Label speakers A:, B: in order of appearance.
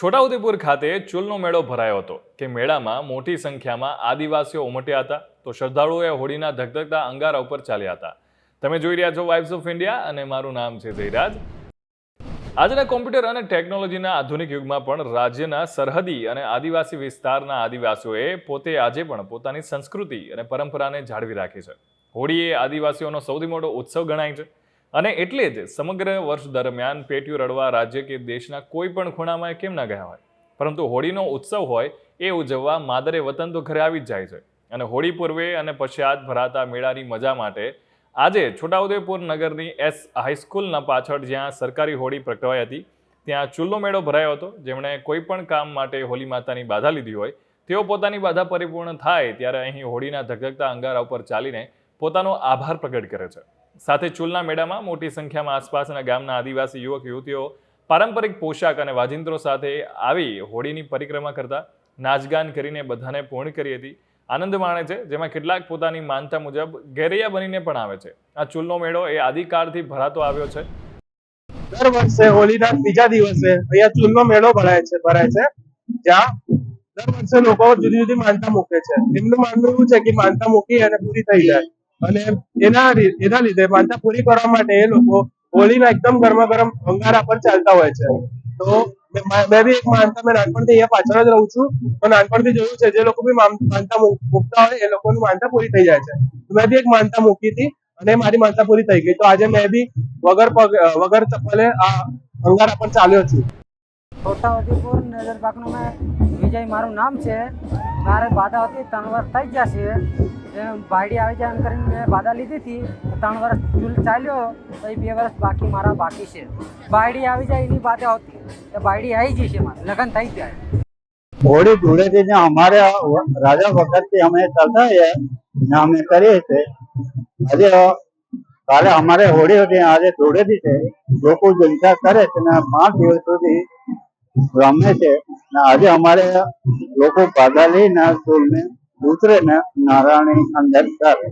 A: છોટાઉદેપુર ખાતે ચૂલનો મેળો ભરાયો હતો કે મેળામાં મોટી સંખ્યામાં આદિવાસીઓ ઉમટ્યા હતા તો શ્રદ્ધાળુઓએ હોળીના ધગધગતા અંગારા ઉપર ચાલ્યા હતા. તમે જોઈ રહ્યા છો વાઇબ્સ ઓફ ઇન્ડિયા અને મારું નામ છે જયરાજ. આજના કોમ્પ્યુટર અને ટેકનોલોજીના આધુનિક યુગમાં પણ રાજ્યના સરહદી અને આદિવાસી વિસ્તારના આદિવાસીઓએ પોતે આજે પણ પોતાની સંસ્કૃતિ અને પરંપરાને જાળવી રાખી છે. હોળી એ આદિવાસીઓનો સૌથી મોટો ઉત્સવ ગણાય છે. અને એટલે જ સમગ્ર વર્ષ દરમિયાન પેટીયું રડવા રાજ્ય કે દેશના કોઈ પણ ખૂણામાં કેમ ના ગયા હોય? પરંતુ હોળીનો ઉત્સવ હોય એ ઉજવવા માદરે વતન તો ઘરે આવી જ જાય છે. અને હોળી પૂર્વે અને પશ્ચાત ભરાતા મેળાની મજા માટે આજે છોટાઉદેપુર નગરની એસ હાઈસ્કૂલના પાછળ જ્યાં સરકારી હોળી પ્રગટવાઈ હતી, ત્યાં ચૂલ્લો મેળો ભરાયો હતો. જેમણે કોઈ પણ કામ માટે હોલી માતાની બાધા લીધી હોય, તેઓ પોતાની બાધા પરિપૂર્ણ થાય ત્યારે અહીં હોળીના ધગધગતા અંગારા ઉપર ચાલીને પોતાનો આભાર પ્રગટ કરે છે. સાથે ચૂલના મેળામાં મોટી સંખ્યામાં આસપાસના ગામના આદિવાસી યુવક, યુવતીઓ પારંપરિક પોશાક અને વાજિંત્રો સાથે આવી હોળીની પરિક્રમા કરતા નાચગાન કરીને બધાને પૂર્ણ કરી હતી. આનંદ માણે છે, જેમાં કેટલાક પોતાની માનતા મુજબ ગેરૈયા બનીને પણ આવે છે. આ ચૂલનો મેળો એ આદિકાળથી ભરાતો આવ્યો છે.
B: દર વર્ષે હોળીના ત્રીજા દિવસે અહીંયા ચૂલનો મેળો ભરાય છે ભરાય છે, જ્યાં દર વર્ષે લોકો જુદી જુદી માનતા મૂકે છે. એમનું માનવું એવું છે કે માનતા મૂકી અને પૂરી થઈ જાય. અને એના એના લીધે માનતા પૂરી કરવા માટે એ લોકો હોળીના એકદમ ગરમા ગરમ અંગારા પર ચાલતા હોય છે. તો મેં બી એક માનતા, મેં નાનપણથી અહીંયા પાછળ જ રહું છું. તો નાનપણથી જોયું છે, જે લોકો બી માનતા મૂકતા હોય, એ લોકોની માનતા પૂરી થઈ જાય છે. મેં બી એક માનતા મૂકી હતી અને મારી માનતા પૂરી થઈ ગઈ. તો આજે મેં બી વગર પગ વગર ચપ્પલે આ અંગારા પર ચાલ્યો છું.
C: છોટાઉદેપુર નજરબાગનો મેં વિજય, મારું નામ છે. મારે બાધા હતી ત્રણ વર્ષ થઈ ગયા છે. બાયડી આવી જાય એમ કરીને મેં બાધા લીધી હતી. ત્રણ વર્ષ ચૂલ ચાલ્યો તો એ બે વર્ષ બાકી મારા બાકી છે. બાયડી આવી જાય એની બાધા હતી તો બાયડી આવી જશે મારે. લગ્ન થઈ જાય
D: હોળી ધૂળેટી ને અમારે રાજા વખતથી અમે છીએ ને અમે કરીએ છીએ આજે કાલે અમારે હોળી હતી, આજે ધૂળેટી છે. લોકો જલસા કરે છે ને પાંચ દિવસ સુધી રમે છે. ને આજે અમારે લોકો બાધા લઈને ને ઉતરે ને નારાયણી અંદર કરે